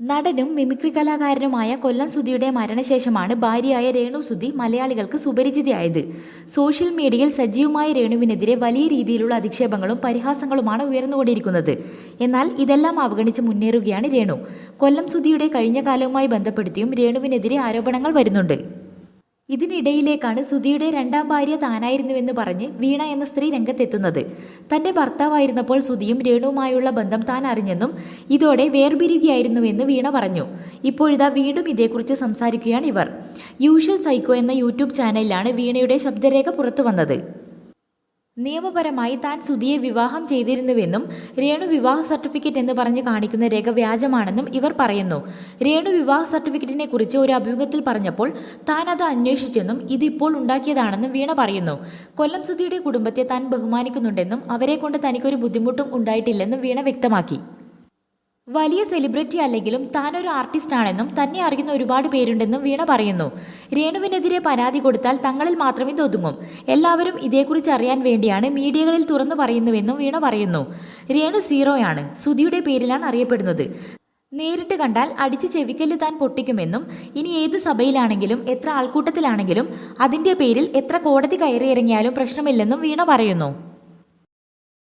നടനും മിമിക്രി കലാകാരനുമായ കൊല്ലം സുധിയുടെ മരണശേഷമാണ് ഭാര്യയായ രേണു സുധി മലയാളികൾക്ക് സുപരിചിതയായത്. സോഷ്യൽ മീഡിയയിൽ സജീവമായ രേണുവിനെതിരെ വലിയ രീതിയിലുള്ള അധിക്ഷേപങ്ങളും പരിഹാസങ്ങളുമാണ് ഉയർന്നുകൊണ്ടിരിക്കുന്നത്. എന്നാൽ ഇതെല്ലാം അവഗണിച്ച് മുന്നേറുകയാണ് രേണു. കൊല്ലം സുധിയുടെ കഴിഞ്ഞ കാലവുമായി ബന്ധപ്പെടുത്തിയും രേണുവിനെതിരെ ആരോപണങ്ങൾ വരുന്നുണ്ട്. ഇതിനിടയിലേക്കാണ് സുധിയുടെ രണ്ടാം ഭാര്യ താനായിരുന്നുവെന്ന് പറഞ്ഞ് വീണ എന്ന സ്ത്രീ രംഗത്തെത്തുന്നത്. തന്റെ ഭർത്താവായിരുന്നപ്പോൾ സുധിയും രേണുവുമായുള്ള ബന്ധം താൻ അറിഞ്ഞെന്നും ഇതോടെ വേർപിരിയുകയായിരുന്നുവെന്ന് വീണ പറഞ്ഞു. ഇപ്പോഴിതാ വീണ്ടും ഇതേക്കുറിച്ച് സംസാരിക്കുകയാണ് ഇവർ. യൂഷ്വൽ സൈക്കോ എന്ന യൂട്യൂബ് ചാനലിലാണ് വീണയുടെ ശബ്ദരേഖ പുറത്തു വന്നത് നിയമപരമായി താൻ സുധിയെ വിവാഹം ചെയ്തിരുന്നുവെന്നും രേണു വിവാഹ സർട്ടിഫിക്കറ്റ് എന്ന് പറഞ്ഞ് കാണിക്കുന്ന രേഖ വ്യാജമാണെന്നും ഇവർ പറയുന്നു. രേണു വിവാഹ സർട്ടിഫിക്കറ്റിനെ കുറിച്ച് ഒരു അഭിമുഖത്തിൽ പറഞ്ഞപ്പോൾ താൻ അത് അന്വേഷിച്ചെന്നും ഇതിപ്പോൾ ഉണ്ടാക്കിയതാണെന്നും വീണ പറയുന്നു. കൊല്ലം സുധിയുടെ കുടുംബത്തെ താൻ ബഹുമാനിക്കുന്നുണ്ടെന്നും അവരെ കൊണ്ട് തനിക്കൊരു ബുദ്ധിമുട്ടും ഉണ്ടായിട്ടില്ലെന്നും വീണ വ്യക്തമാക്കി. വലിയ സെലിബ്രിറ്റി അല്ലെങ്കിലും താൻ ഒരു ആർട്ടിസ്റ്റ് ആണെന്നും തന്നെ അറിയുന്ന ഒരുപാട് പേരുണ്ടെന്നും വീണ പറയുന്നു. രേണുവിനെതിരെ പരാതി കൊടുത്താൽ തങ്ങളിൽ മാത്രമേ ഇത് ഒതുങ്ങും എല്ലാവരും ഇതേക്കുറിച്ച് അറിയാൻ വേണ്ടിയാണ് മീഡിയകളിൽ തുറന്നു പറയുന്നുവെന്നും വീണ പറയുന്നു. രേണു സീറോയാണ്. സുധിയുടെ പേരിലാണ് അറിയപ്പെടുന്നത്. നേരിട്ട് കണ്ടാൽ അടിച്ച് ചെവിക്കല്ല് താൻ പൊട്ടിക്കുമെന്നും ഇനി ഏത് സഭയിലാണെങ്കിലും എത്ര ആൾക്കൂട്ടത്തിലാണെങ്കിലും അതിന്റെ പേരിൽ എത്ര കോടതി കയറിയിറങ്ങിയാലും പ്രശ്നമില്ലെന്നും വീണ പറയുന്നു.